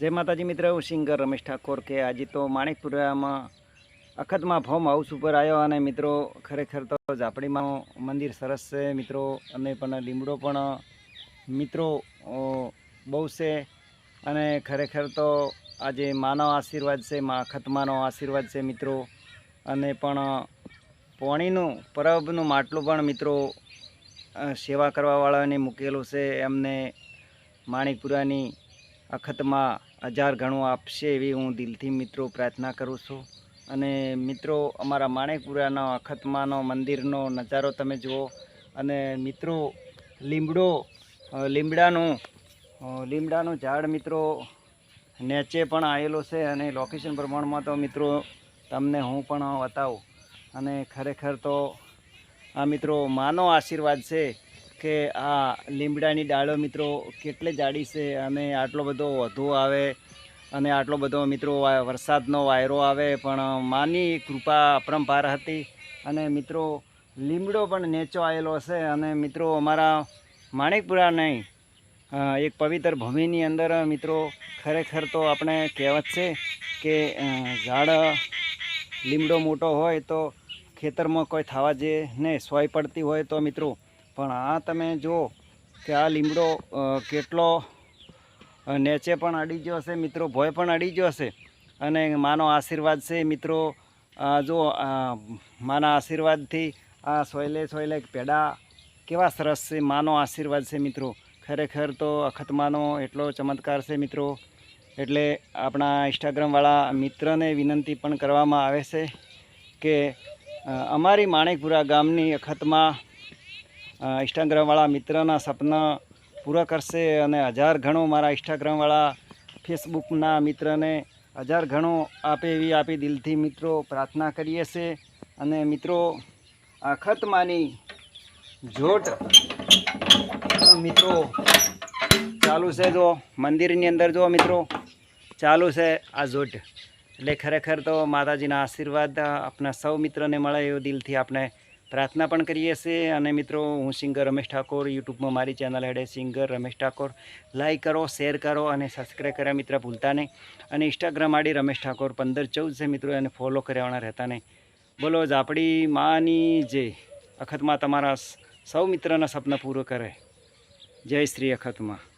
જય માતાજી મિત્ર, હું સિંગર રમેશ ઠાકોર કે આજે તો માણેકપુરામાં અખતમાં ફોર્મ હાઉસ ઉપર આવ્યો અને મિત્રો ખરેખર તો ઝાપડીમાં મંદિર સરસ છે. મિત્રો અને પણ લીમડો પણ, મિત્રો બહુ છે. અને ખરેખર તો આજે માનો આશીર્વાદ છે, મા અખતમાનો આશીર્વાદ છે મિત્રો. અને પણ પોણીનું, પરબનું માટલું પણ મિત્રો સેવા કરવાવાળાને મૂકેલું છે. એમને માણેકપુરાની અખતમાં હજાર ગણું આપશે એવી હું દિલથી મિત્રો પ્રાર્થના કરું છું. અને મિત્રો, અમારા માણેકપુરાનો અખતમાનો મંદિરનો નજારો તમે જુઓ. અને મિત્રો, લીમડો લીમડાનું લીમડાનું ઝાડ મિત્રો નેચે પણ આવેલો છે અને લોકેશન પ્રમાણમાં તો મિત્રો તમને હું પણ બતાવું. અને ખરેખર તો આ મિત્રો માનો આશીર્વાદ છે કે આ લીમડાની ડાળો મિત્રો કેટલે જાડી છે, અને આટલો બધો વધુ આવે, અને આટલો બધો મિત્રો વરસાદનો વાયરો આવે, પણ માની કૃપા અપરંપાર હતી. અને મિત્રો, લીમડો પણ નેચો આવેલો છે, અને મિત્રો અમારા માણેકપુરા નહીં એક પવિત્ર ભૂમિની અંદર મિત્રો ખરેખર તો આપણે કહેવત છે કે ઝાડ લીમડો મોટો હોય તો ખેતરમાં કોઈ થવા જે ને સોય પડતી હોય તો મિત્રો પણ આ તમે જુઓ કે આ લીમડો કેટલો નેચે પણ અડી ગયો હશે, મિત્રો, ભોય પણ અડી ગયો હશે. અને માનો આશીર્વાદ છે, મિત્રો જો માના આશીર્વાદથી આ સોયલે સોયલે પેડા કેવા સરસ છે, માનો આશીર્વાદ છે, મિત્રો. ખરેખર તો અખતમાનો એટલો ચમત્કાર છે, મિત્રો. એટલે આપણા ઇન્સ્ટાગ્રામવાળા મિત્રને વિનંતી પણ કરવામાં આવે છે કે અમારી માણેકપુરા ગામની અખતમાં ઇન્સ્ટાગ્રામવાળા મિત્રના સપના પૂરા કરશે અને હજાર ઘણો મારા ઇન્સ્ટાગ્રામવાળા ફેસબુકના મિત્રને હજાર ઘણો આપે એવી આપી દિલથી મિત્રો પ્રાર્થના કરીએ છીએ અને મિત્રો અખતમાની જોટ મિત્રો, ચાલુ છે જો મંદિરની અંદર જો મિત્રો, ચાલુ છે આ જોટ. એટલે ખરેખર તો માતાજીના આશીર્વાદ આપણા સૌ મિત્રોને મળે એવું દિલથી આપણે પ્રાર્થના પણ કરીએ છીએ અને મિત્રો, હું સિંગર રમેશ ઠાકોર, યુટ્યુબમાં મારી ચેનલ હેડે સિંગર રમેશ ઠાકોર. લાઈક કરો શેર કરો અને સબસ્ક્રાઈબ કર્યા મિત્ર ભૂલતા નહીં. અને ઇન્સ્ટાગ્રામ આડી રમેશ ઠાકોર પંદર ચૌદ છે મિત્રો, એને ફોલો કર્યાવાના રહેતા નહીં. બોલો જ આપણી માની જે અખતમાં તમારા સૌ મિત્રના સપના પૂરો કરે. જય શ્રી અખતમાં.